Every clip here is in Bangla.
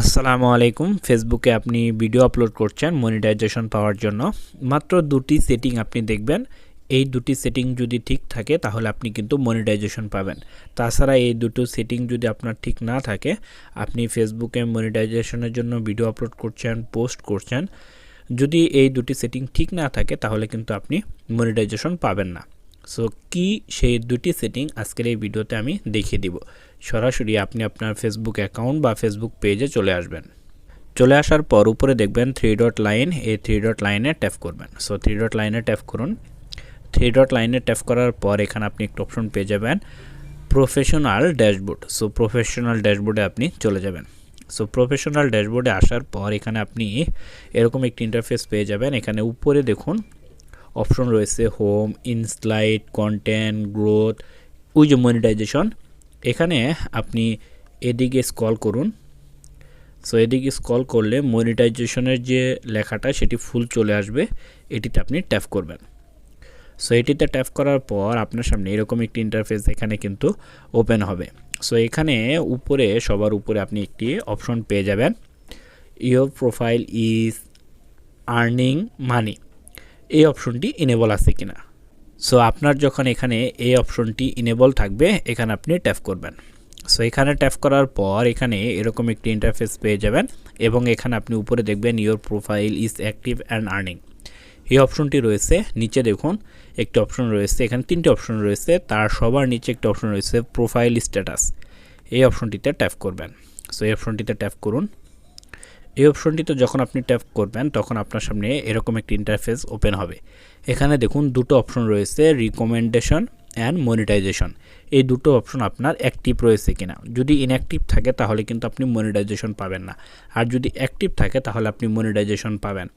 আসসালামু আলাইকুম। ফেসবুকে আপনি ভিডিও আপলোড করছেন মনিটাইজেশন পাওয়ার জন্য। মাত্র দুটি সেটিং আপনি দেখবেন। এই দুটি সেটিং যদি ঠিক থাকে, তাহলে আপনি কিন্তু মনিটাইজেশন পাবেন। তাছাড়া এই দুটো সেটিং যদি আপনার ঠিক না থাকে, আপনি ফেসবুকে মনিটাইজেশনের জন্য ভিডিও আপলোড করছেন, পোস্ট করছেন, যদি এই দুটি সেটিং ঠিক না থাকে, তাহলে কিন্তু আপনি মনিটাইজেশন পাবেন না। সো কি সেই দুটি সেটিং আজকের এই ভিডিওতে আমি দেখিয়ে দিব। সরাসরি আপনি আপনার ফেসবুক অ্যাকাউন্ট বা ফেসবুক পেজে চলে আসবেন। চলে আসার পর উপরে দেখবেন থ্রি ডট লাইন এই থ্রি ডট লাইনে ট্যাপ করবেন। সো থ্রি ডট লাইনে ট্যাপ করুন। থ্রি ডট লাইনে ট্যাপ করার পর এখানে আপনি একটা অপশন পেয়ে যাবেন প্রফেশনাল ড্যাশবোর্ড সো প্রফেশনাল ড্যাশবোর্ডে আপনি চলে যাবেন। সো প্রফেশনাল ড্যাশবোর্ডে আসার পর এখানে আপনি এরকম একটি ইন্টারফেস পেয়ে যাবেন। এখানে উপরে দেখুন অপশন রয়েছে হোম ইনস্লাইড কন্টেন্ট গ্রোথ যে মনিটাইজেশন এখানে আপনি এদিকে স্কল করুন। সো এদিকে স্কল করলে মনিটাইজেশনের যে লেখাটা, সেটি ফুল চলে আসবে। এটিতে আপনি ট্যাপ করবেন। সো এটিতে ট্যাপ করার পর আপনার সামনে এরকম একটি ইন্টারফেস এখানে কিন্তু ওপেন হবে। সো এখানে উপরে, সবার উপরে আপনি একটি অপশন পেয়ে যাবেন। Your profile is earning money এই অপশনটি ইনেবল আছে কিনা। সো আপনার যখন এখানে এই অপশনটি ইনেবল থাকবে, এখানে আপনি ট্যাপ করবেন। সো এখানে ট্যাপ করার পর এখানে এরকম একটি ইন্টারফেস পেয়ে যাবেন এবং এখানে আপনি উপরে দেখবেন your profile is active and earning এই অপশনটি রয়েছে। নিচে দেখুন, একটি অপশন রয়েছে। এখানে তিনটি অপশন রয়েছে। তার সবার নিচে একটি অপশন রয়েছে প্রোফাইল স্ট্যাটাস এই অপশনটিতে ট্যাপ করবেন। সো এই অপশনটিতে ট্যাপ করুন। এই অপশনটিতে যখন আপনি ট্যাপ করবেন, তখন আপনার সামনে এরকম একটি ইন্টারফেস ওপেন হবে। এখানে দেখুন দুটো অপশন রয়েছে রিকমেন্ডেশন অ্যান্ড মনিটাইজেশন এই দুটো অপশন আপনার অ্যাক্টিভ রয়েছে কিনা। যদি ইনঅ্যাক্টিভ থাকে, তাহলে কিন্তু আপনি মনিটাইজেশন পাবেন না। আর যদি অ্যাক্টিভ থাকে, তাহলে আপনি মনিটাইজেশন পাবেন।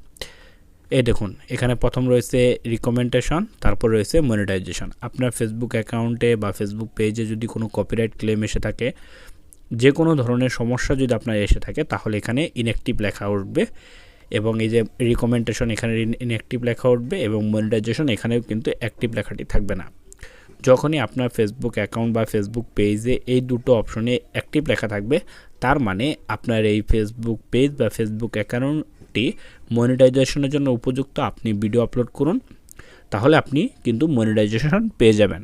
এই দেখুন, এখানে প্রথম রয়েছে রিকমেন্ডেশন তারপর রয়েছে মনিটাইজেশন আপনার ফেসবুক অ্যাকাউন্টে বা ফেসবুক পেজে যদি কোনো কপিরাইট ক্লেম এসে থাকে যে কোনো ধরনের সমস্যা যদি আপনার এসে থাকে, তাহলে এখানে ইনঅ্যাক্টিভ লেখা উঠবে এবং এই যে রিকমেন্ডেশন এখানে ইনঅ্যাক্টিভ লেখা উঠবে এবং মনিটাইজেশন এখানেও কিন্তু অ্যাক্টিভ লেখাটি থাকবে না। যখনই আপনার ফেসবুক অ্যাকাউন্ট বা ফেসবুক পেজে এই দুটো অপশনে অ্যাক্টিভ লেখা থাকবে, তার মানে আপনার এই ফেসবুক পেজ বা ফেসবুক অ্যাকাউন্টটি মনিটাইজেশনের জন্য উপযুক্ত। আপনি ভিডিও আপলোড করুন, তাহলে আপনি কিন্তু মনিটাইজেশন পেয়ে যাবেন।